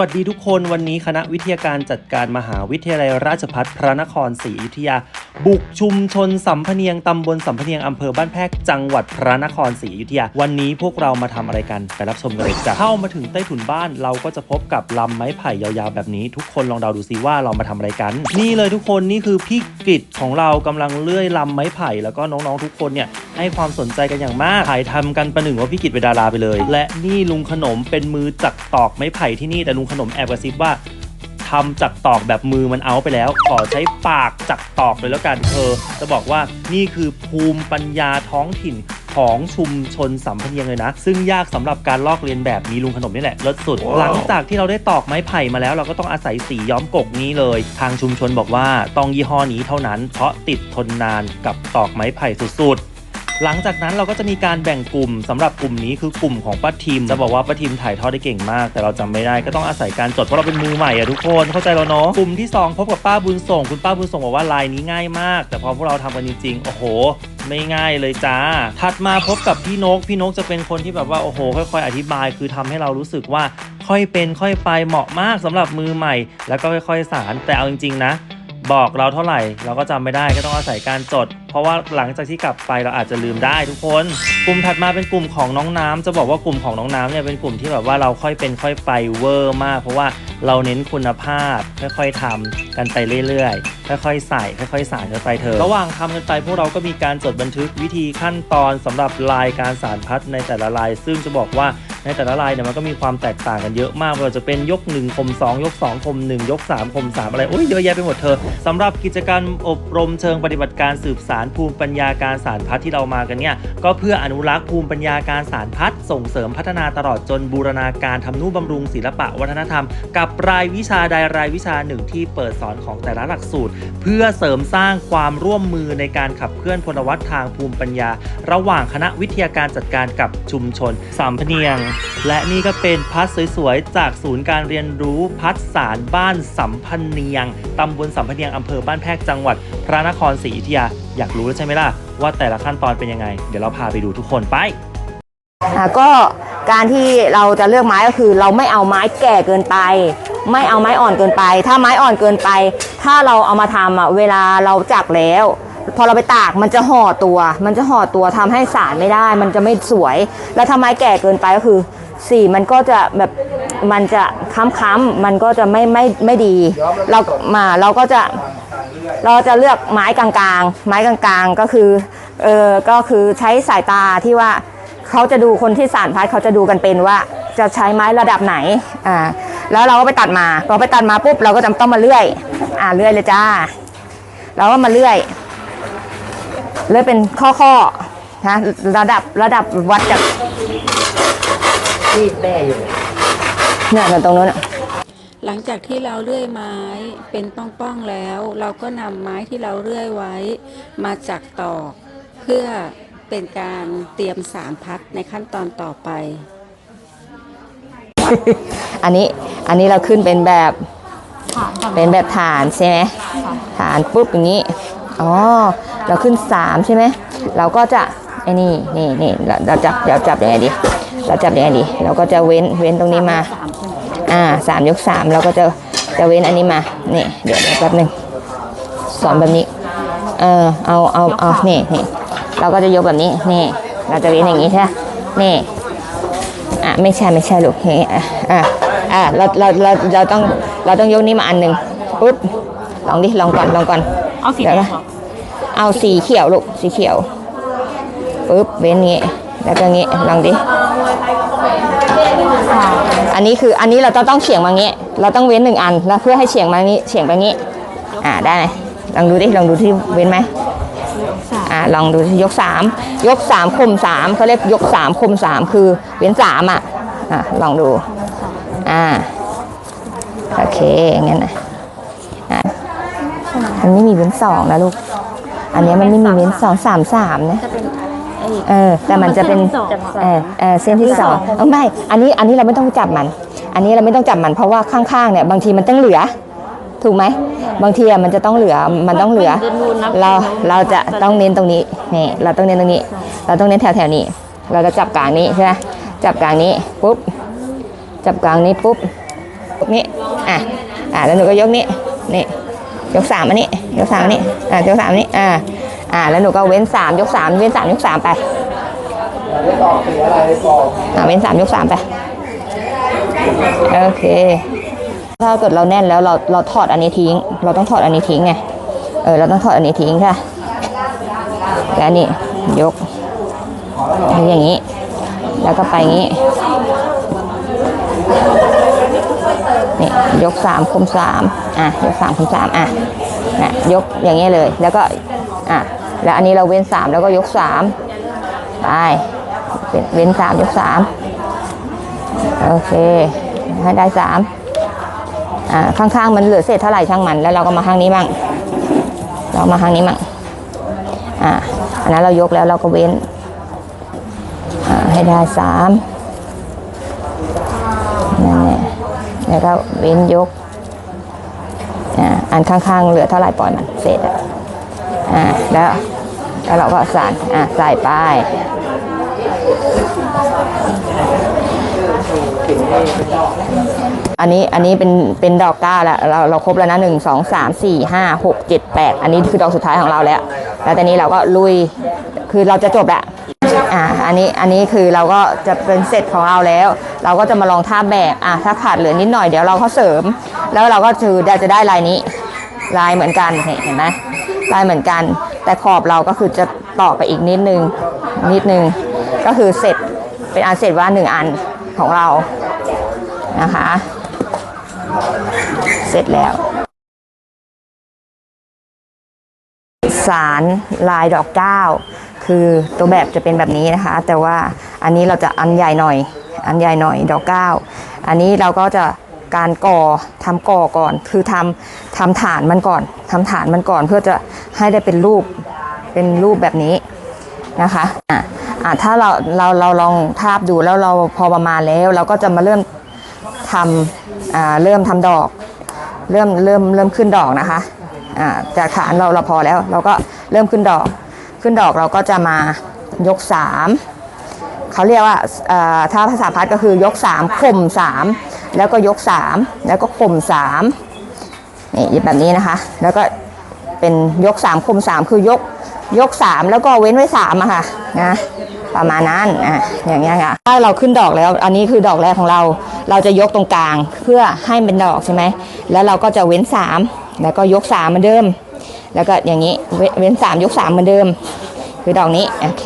วัสดีทุกคนวันนี้คณะวิทยาการจัดการมหาวิทยาลัยราชภัฏพระนครศรีอยุธยา บุกชุมชนสัมพเนียงตำบลสัมพเนียงอำเภอบ้านแพรกจังหวัดพระนครศรีอยุธยา วันนี้พวกเรามาทำอะไรกันไปรับชมกันเลยจ้ะเข้ามาถึงใต้ถุนบ้านเราก็จะพบกับลำไม้ไผ่ยาวๆแบบนี้ ทุกคนลองเดาดูซิว่าเรามาทำอะไรกัน นี่เลยทุกคนนี่คือพี่กฤษของเรากำลังเลื่อยลำไม้ไผ่แล้วก็น้องๆทุกคนเนี่ย ให้ความสนใจกันอย่างมากถ่ายทำกันประหนึ่งว่าพี่กฤษเป็นดาราไปเลย และนี่ลุงขนมเป็นมือจักตอกไม้ไผ่ที่นี่แต่ลุงขนมแอบกระซิบว่าทำจักตอกแบบมือมันเอาไปแล้ว ขอใช้ปากจักตอกเลยแล้วกันเธอ จะบอกว่านี่คือภูมิปัญญาท้องถิ่นของชุมชนสัมพันธ์ยังเลยนะ ซึ่งยากสำหรับการลอกเลียนแบบมีลุงขนมนี่แหละเลิศสุด หลังจากที่เราได้ตอกไม้ไผ่มาแล้ว เราก็ต้องอาศัยสีย้อมกกนี้เลย ทางชุมชนบอกว่าต้องยี่ห้อนี้เท่านั้น เพราะติดทนนานกับตอกไม้ไผ่สุดๆ หลังจากนั้นเราก็จะมีการแบ่งกลุ่มสำหรับกลุ่มนี้คือกลุ่มของป้าทิมจะบอกว่าป้าทิมถ่ายทอดได้เก่งมาก แต่เราจำไม่ได้ก็ต้องอาศัยการจดเพราะเราเป็นมือใหม่อะทุกคนเข้าใจแล้วเนาะกลุ่มที่สองพบกับป้าบุญส่ง คุณป้าบุญส่งบอกว่าลายนี้ง่ายมาก แต่พอพวกเราทำกันจริงๆโอ้โหไม่ง่ายเลยจ้า ถัดมาพบกับพี่นก พี่นกจะเป็นคนที่แบบว่าโอ้โห ค่อย ๆ อธิบาย คือทำให้เรารู้สึกว่าค่อยเป็นค่อยไปเหมาะมากสำหรับมือใหม่ แล้วก็ค่อย ๆ สารแต่เอาจริง ๆ นะ บอกเราเท่าไหร่ เราก็จำไม่ได้ก็ต้องอาศัยการจด เพราะว่าหลังจากที่กลับไปเราอาจจะลืมได้ทุกคน กลุ่มถัดมาเป็นกลุ่มของน้องน้ำจะบอกว่ากลุ่มของน้องน้ำเนี่ยเป็นกลุ่มที่แบบว่าเราค่อยเป็นค่อยไปเวอร์มาก เพราะว่าเราเน้นคุณภาพ ค่อยๆทำกันไปเรื่อยๆ ค่อยๆใส่ค่อยๆสานกันไปเถอะระหว่างทำกันไปพวกเราก็มีการจดบันทึกวิธีขั้นตอนสำหรับลายการสารพัดในแต่ละลาย ซึ่งจะบอกว่า ในแต่ละลายเนี่ยมันก็มีความแตกต่างกันเยอะมากไม่ว่าจะเป็นยก1คม2 ยก2คม1 ยก3คม3 อะไรโอ้ยเยอะแยะไปหมดเธอสำหรับกิจการอบรมเชิงปฏิบัติการสืบสารภูมิปัญญาการสารพัดที่เรามากันเนี่ยก็เพื่ออนุรักษ์ภูมิปัญญาการสารพัดส่งเสริมพัฒนาตลอดจนบูรณาการทำนุบำรุงศิลปะวัฒนธรรม กับรายวิชาใดรายวิชาหนึ่งที่เปิดสอนของแต่ละหลักสูตร เพื่อเสริมสร้างความร่วมมือในการขับเคลื่อนพลวัตทางภูมิปัญญา ระหว่างคณะวิทยาการจัดการกับชุมชนสามพเนียงและนี่ก็เป็นพัดสวยๆ จากศูนย์การเรียนรู้พัดสารบ้านสัมพันเนียงตำบลสัมพันเนียงอำเภอบ้านแพรกจังหวัด พระนครศรีอยุธยา อยากรู้แล้วใช่ไหมล่ะ ว่าแต่ละขั้นตอนเป็นยังไง เดี๋ยวเราพาไปดูทุกคนไปอ่าก็การที่เราจะเลือกไม้ก็คือ เราไม่เอาไม้แก่เกินไป ไม่เอาไม้อ่อนเกินไป ถ้าไม้อ่อนเกินไป ถ้าเราเอามาทำอะเวลาเราจักแล้ว พอเราไปตากมันจะห่อตัว มันจะห่อตัวทำให้สารไม่ได้ มันจะไม่สวย แล้วถ้าไมแก่เกินไปก็คือสีมันก็จะแบบมันจะค้ำๆมันก็จะไม่ไม่ไม่ดี เรามาเราก็จะเราจะเลือกไม้กลางๆ ไม้กลางๆก็คือเออก็คือใช้สายตาที่ว่าเขาจะดูคนที่สารพัดเขาจะดูกันเป็นว่าจะใช้ไม้ระดับไหนอ่าแล้วเราก็ไปตัดมาพอไปตัดมาปุ๊บเราก็จะต้องมาเลื่อย อ่าเลื่อยเลยจ้าเราก็มาเลื่อย เลื่อยเป็นข้อๆนะระดับระดับวัดจากที่แม่อยู่เนี่ยตรงนู้นอะหลังจากที่เราเลื่อยไม้เป็นป้องๆแล้ว เราก็นำไม้ที่เราเลื่อยไว้มาจักตอกเพื่อเป็นการเตรียมสารพัดในขั้นตอนต่อไป อันนี้อันนี้เราขึ้นเป็นแบบเป็นแบบฐานใช่ไหมฐานปุ๊บอย่างนี้ อ๋อ เราขึ้นสามใช่ไหม เราก็จะไอ้นี่นี่นี่เราเราจับเราจับยังไงดี เราจับยังไงดี เราก็จะเว้นเว้นตรงนี้มา อ่าสามยกสามเราก็จะจะเว้นอันนี้มา นี่เดี๋ยวเดี๋ยวแป๊บหนึงสอนแบบนี้ เออเอาเอาเอานี่นี่เราก็จะยกแบบนี้ นี่ เราจะเว้นอย่างนี้ใช่ไหมนี่อะไม่ใช่ไม่ใช่ลูกอย่างเงี้ยอะอะอะเราเราเราเราต้องเราต้องยกนี้มาอันหนึ่งปุ๊บลองดิลองก่อนลองก่อน เอาสีดี๋ยวแดนะงเหรอเอาสีเขียวลูกสีเขียวปุ๊บเว้นงี้แล้วก็งี้ลองดิอันนี้คืออันนี้เราต้องต้องเฉียงมางี้ เราต้องเว้นหนึ่งอันแล้วเพื่อให้เฉียงมางี้เฉียงไปงี้ อ่าได้ไหมลองดูดิลองดูที่เว้นไหมอ่าลองดูยกสามยกสามคมสามเขาเรียกยกสามคมสามคือเว้นสามอะอะลองดูอ่าโอเคงั้นน่ะ มันไม่มีเว้นสองนะลูก อันเนี้ยมันไม่มีเว้นสองสามสามนะเออ แต่มันจะเป็นเออเออเส้นที่สองเออไม่ อันนี้ อันนี้เราไม่ต้องจับมัน อันนี้เราไม่ต้องจับมัน เพราะว่าข้างๆ เนี่ย บางทีมันต้องเหลือ ถูกไหม บางทีอะมันจะต้องเหลือ มันต้องเหลือเรา เราจะต้องเน้นตรงนี้ นี่ เราต้องเน้นตรงนี้ เราต้องเน้นแถวแถวๆนี้ เราจะจับกลางนี้ใช่ไหมจับกลางนี้ ปุ๊บ จับกลางนี้ปุ๊บ นี้อะ อะ แล้วหนูก็ยกนี้ นี่ ยกสามอันนี้ยกสามอันนี้อะยกสามอันนี้อะอะแล้วหนูก็เว้นสามยกสามเว้นสามยกสามไปอะเว้นสามยกสามไปโอเค ถ้าเกิดเราแน่นแล้วเราเราถอดอันนี้ทิ้ง เราต้องถอดอันนี้ทิ้งไงเออเราต้องถอดอันนี้ทิ้งค่ะแล้วนี่ยกอย่างนี้ แล้วก็ไปอย่างนี้ ยกสามคุมสามอะยกสามคุมสามอะนะยกอย่างเงี้ยเลยแล้วก็อะแล้วอันนี้เราเว้นสามแล้วก็ยกสามไปเว้นเว้นสามยกสามโอเคให้ได้สามอ่าข้างๆมันเหลือเศษเท่าไหร่ช่างมันแล้วเราก็มาข้างนี้บ้างเรามาข้างนี้บ้างอ่าอันนั้นเรายกแล้วเราก็เว้นอ่าให้ได้สามนั่นแหละ แล้วก็เว้นยกอ่าอันข้างๆเหลือเท่าไหร่ปล่อยมันเสร็จอะแล้วแล้วเราก็สานอ่าใส่ไปอันนี้อันนี้เป็นเป็นดอกเก้าแล้วเราเราครบแล้วนะหนึ่งสองสามสี่ห้าหกเจ็ดแปดอันนี้คือดอกสุดท้ายของเราแล้ว แล้วตอนนี้เราก็ลุยคือเราจะจบแล้วอ่าอันนี้อันนี้คือเราก็จะเป็นเสร็จของเราแล้วเราก็จะมาลองท่าแบบอ่าถ้าขาดเหลือนิดหน่อยเดี๋ยวเราเขาเสริม แล้วเราก็คือได้จะได้ลายนี้ลายเหมือนกันเห็นเห็นไหมลายเหมือนกัน แต่ขอบเราก็คือจะต่อไปอีกนิดนึงนิดนึงก็คือเสร็จเป็นอันเสร็จว่าหนึ่งอันของเรานะคะ เสร็จแล้ว สารลายดอกเก้าคือตัวแบบจะเป็นแบบนี้นะคะ แต่ว่าอันนี้เราจะอันใหญ่หน่อย อันใหญ่หน่อยดอกเก้าอันนี้เราก็จะการก่อทำก่อก่อน คือทำทำฐานมันก่อนทำฐานมันก่อนเพื่อจะให้ได้เป็นรูปเป็นรูปแบบนี้นะคะอะอะถ้าเราเราเราลองทาบดูแล้วเราพอประมาณแล้ว เราก็จะมาเริ่มทำอ่าเริ่มทำดอก เริ่มเริ่มเริ่มขึ้นดอกนะคะอ่าจากฐานเราเราพอแล้ว เราก็เริ่มขึ้นดอก ขึ้นดอกเราก็จะมายกสาม เขาเรียกว่าถ้าภาษาพัดก็คือยกสามข่มสามแล้วก็ยกสามแล้วก็ข่มสามนี่แบบนี้นะคะ แล้วก็เป็นยกสามข่มสามคือยกยกสามแล้วก็เว้นไว้สามอะค่ะนะประมาณนั้นอะอย่างเงี้ยค่ะถ้าเราขึ้นดอกแล้วอันนี้คือดอกแรกของเรา เราจะยกตรงกลางเพื่อให้เป็นดอกใช่ไหมแล้วเราก็จะเว้นสามแล้วก็ยกสามเหมือนเดิม แล้วก็อย่างนี้เว้นเว้นสามยกสามเหมือนเดิม คือดอกนี้โอเค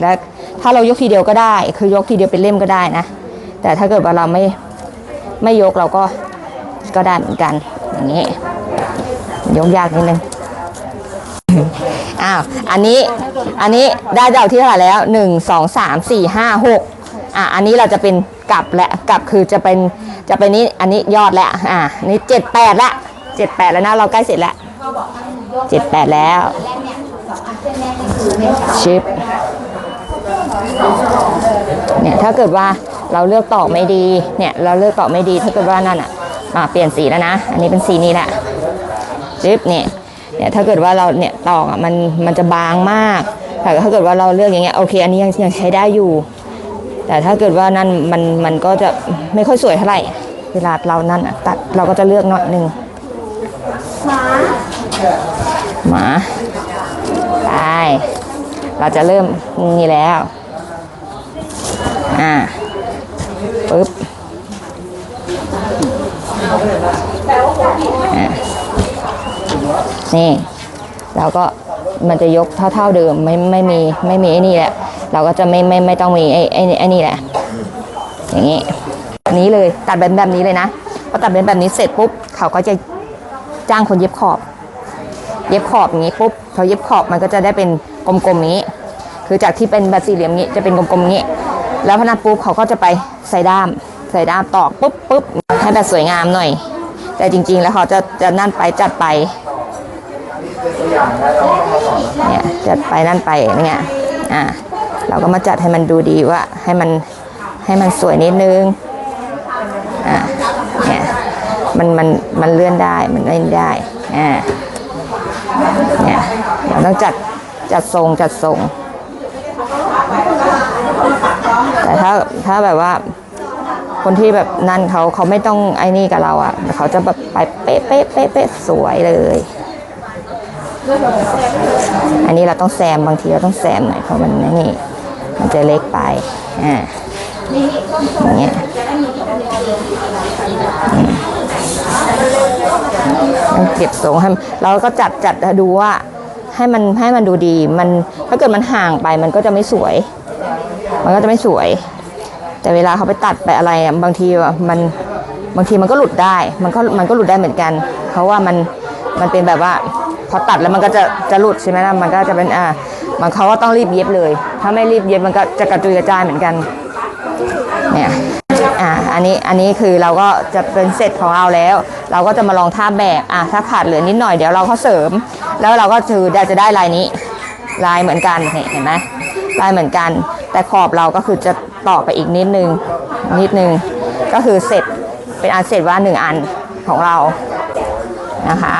แล้ว ถ้าเรายกทีเดียวก็ได้ คือยกทีเดียวเป็นเล่มก็ได้นะ แต่ถ้าเกิดว่าเราไม่ไม่ยกเราก็ก็ได้เหมือนกันอย่างนี้ยกยากนิดนึงอ้าวอันนี้อันนี้ได้ดอกที่เท่าไหร่แล้วหนึ่งสองสามสี่ห้าหกอะอันนี้เราจะเป็นกลับและกลับคือจะเป็นจะเป็นนี้อันนี้ยอดแล้วอะนี่เจ็ดแปดละเจ็ดแปดแล้วนะเราใกล้เสร็จแล้วเจ็ดแปดแล้วชิป เนี่ยถ้าเกิดว่าเราเลือกต่อไม่ดี เนี่ยเราเลือกต่อไม่ดี ถ้าเกิดว่านั่นอะอะเปลี่ยนสีแล้วนะ อันนี้เป็นสีนี้แหละจิ๊บเนี่ยเนี่ยถ้าเกิดว่าเราเนี่ยตอกอะมันมันจะบางมาก แต่ถ้าเกิดว่าเราเลือกอย่างเงี้ยโอเค อันนี้ยังยังใช้ได้อยู่ แต่ถ้าเกิดว่านั่นมันมันก็จะไม่ค่อยสวยเท่าไหร่ เวลาเรานั่นอะตัดเราก็จะเลือกหน่อยหนึ่งหมาหมาไปเราจะเริ่มนี่แล้ว อ่าปึ๊บอ่านี่เราก็มันจะยกเท่าๆเดิมไม่ไม่มีไม่มีไอ้นี่แหละ เราก็จะไม่ไม่ไม่ต้องมีไอ้ไอ้ไอ้นี่แหละ อย่างนี้นี้เลยตัดแบบแบบนี้เลยนะพอตัดเป็นแบบนี้เสร็จปุ๊บเขาก็จะจ้างคนเย็บขอบ เย็บขอบอย่างนี้ปุ๊บเขาเย็บขอบมันก็จะได้เป็นกลมๆนี้ คือจากที่เป็นแบบสี่เหลี่ยมนี้จะเป็นกลมๆนี้ แล้วพอนัดปุ๊บเขาก็จะไปใส่ด้าม ใส่ด้ามตอกปุ๊บปุ๊บให้แบบสวยงามหน่อย แต่จริง ๆ แล้วเขาจะจะนั่นไปจัดไปเนี่ยจัดไปนั่นไปเนี่ยอะเราก็มาจัดให้มันดูดีว่าให้มันให้มันสวยนิดนึงอะเนี่ยมันมันมันเลื่อนได้มันเล่นได้อะเนี่ยเราต้องจัดจัดทรงจัดทรง แต่ถ้าถ้าแบบว่าคนที่แบบนั่นเขาเขาไม่ต้องไอ้นี่กับเราอะ่ะเขาจะแบบไปเป๊ะเป๊ะเป๊ะเป๊ะสวยเลย อันนี้เราต้องแซมบางทีเราต้องแซมหน่อยเพราะมันนี่มันจะเล็กไปอ่าอย่างเงี้ยอืมมันเก็บทรงให้เราก็จัดจัดดูว่าให้มันให้มันดูดีมันถ้าเกิดมันห่างไปมันก็จะไม่สวย มันก็จะไม่สวย แต่เวลาเขาไปตัดไปอะไรอะบางทีอะมันบางทีมันก็หลุดได้ มันก็มันก็หลุดได้เหมือนกัน เพราะว่ามันมันเป็นแบบว่าพอตัดแล้วมันก็จะจะหลุดใช่ไหมล่ะมันก็จะเป็นอ่ามันเขาก็ต้องรีบเย็บเลย ถ้าไม่รีบเย็บมันก็จะกระจุยกระจายเหมือนกันเนี่ยอ่าอันนี้อันนี้คือเราก็จะเป็นเสร็จของเราแล้ว เราก็จะมาลองท่าแบบอะถ้าขาดเหลือนิดหน่อยเดี๋ยวเราก็เสริม แล้วเราก็คือได้จะได้ลายนี้ลายเหมือนกันเห็นไหมลายเหมือนกัน แต่ขอบเราก็คือจะต่อไปอีกนิดนึงนิดนึงก็คือเสร็จเป็นอันเสร็จว่าหนึ่งอันของเรานะคะ